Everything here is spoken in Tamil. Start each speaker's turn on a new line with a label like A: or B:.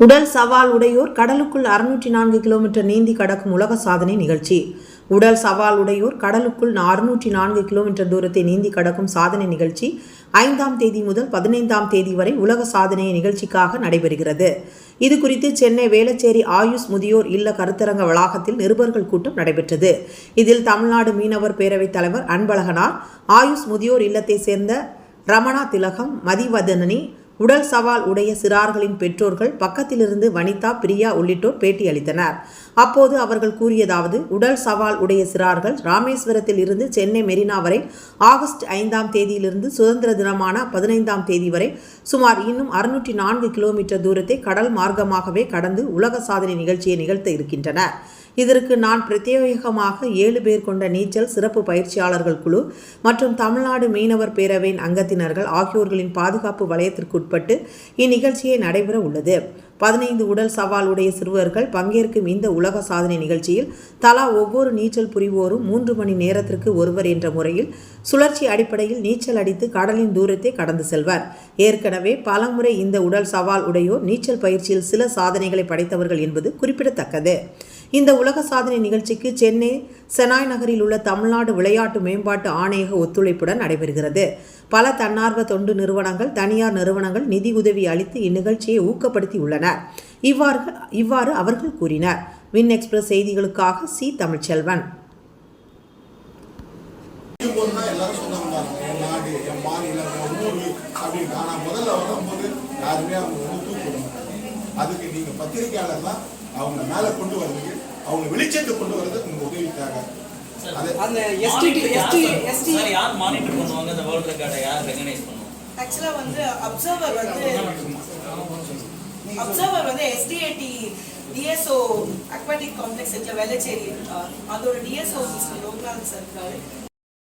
A: உடல் சவால் உடையோர் கடலுக்குள் அறுநூற்றி நான்கு கிலோமீட்டர் நீந்தி கடக்கும் உலக சாதனை நிகழ்ச்சி. உடல் சவால் உடையோர் கடலுக்குள் அறுநூற்றி நான்கு கிலோமீட்டர் தூரத்தை நீந்தி கடக்கும் சாதனை நிகழ்ச்சி ஐந்தாம் தேதி முதல் பதினைந்தாம் தேதி வரை உலக சாதனை நிகழ்ச்சிக்காக நடைபெறுகிறது. இது குறித்து சென்னை வேளச்சேரி ஆயுஷ் முதியோர் இல்ல கருத்தரங்க வளாகத்தில் நிருபர்கள் கூட்டம் நடைபெற்றது. இதில் தமிழ்நாடு மீனவர் பேரவைத் தலைவர் அன்பழகனார் ஆயுஷ் முதியோர் இல்லத்தை சேர்ந்த ரமணா திலகம் மதிவதனனி உடல் சவால் உடைய சிறார்களின் பெற்றோர்கள் பக்கத்திலிருந்து வனிதா பிரியா உள்ளிட்டோர் பேட்டி அளித்தனர். அப்போது அவர்கள் கூறியதாவது உடல் சவால் உடைய சிறார்கள் ராமேஸ்வரத்தில் இருந்து சென்னை மெரினா வரை ஆகஸ்ட் ஐந்தாம் தேதியிலிருந்து சுதந்திர தினமான பதினைந்தாம் தேதி வரை சுமார் இன்னும் அறுநூற்றி நான்கு கிலோமீட்டர் தூரத்தை கடல் மார்க்கமாகவே கடந்து உலக சாதனை நிகழ்ச்சியை நிகழ்த்த இருக்கின்றனர். இதற்கு நான் பிரத்யேகமாக ஏழு பேர் கொண்ட நீச்சல் சிறப்பு பயிற்சியாளர்கள் குழு மற்றும் தமிழ்நாடு மீனவர் பேரவையின் அங்கத்தினர்கள் ஆகியோர்களின் பாதுகாப்பு வலயத்திற்குட்பட்டு இந்நிகழ்ச்சியை நடைபெற உள்ளது. பதினைந்து உடல் சவால் உடைய சிறுவர்கள் பங்கேற்கும் இந்த உலக சாதனை நிகழ்ச்சியில் தலா ஒவ்வொரு நீச்சல் புரிவோரும் மூன்று மணி நேரத்திற்கு ஒருவர் என்ற முறையில் சுழற்சி அடிப்படையில் நீச்சல் அடித்து கடலின் தூரத்தை கடந்து செல்வர். ஏற்கனவே பலமுறை இந்த உடல் சவால் உடையோர் நீச்சல் பயிற்சியில் சில சாதனைகளை படைத்தவர்கள் என்பது குறிப்பிடத்தக்கது. இந்த உலக சாதனை நிகழ்ச்சிக்கு சென்னை செனாய் நகரில் உள்ள தமிழ்நாடு விளையாட்டு மேம்பாட்டு ஆணையக ஒத்துழைப்புடன் நடைபெறுகிறது. பல தன்னார்வ தொண்டு நிறுவனங்கள் தனியார் நிறுவனங்கள் நிதி உதவி அளித்து இந்நிகழ்ச்சியை ஊக்கப்படுத்தி உள்ளனர் இவ்வாறு இவ்வாறு அவர்கள் கூறினர். வின் எக்ஸ்பிரஸ் செய்திகளுக்காக சி தமிழ்ச்செல்வன்.
B: அதுக்கு நீங்க பத்திரிகையாளர் தான் அவங்க மேல கொண்டு வர்றதுக்கு அவங்க வெளிச்சத்தை கொண்டு வர்றதுக்கு உங்க உதவி தேவை.
C: அந்த எஸ்டி எஸ்டி எஸ்டி
D: சார்? யார் மானிட்டர் பண்ணுவாங்க? இந்த வேர்ல்ட் ரெக்கார்டை யார் ரெகனைஸ் பண்ணுவாங்க?
E: ஆக்சுவலா வந்து அப்சர்வர் வந்து அப்சர்வர் வந்து எஸ்டிஏடி டிஎஸ்ஓ அக்வாட்டிக் காம்ப்ளெக்ஸ் இருக்கிற வெள்ளச்சேரி அதோட டிஎஸ்ஓ மிஸ்டர் லோக்நாத் சார் இருக்காரு.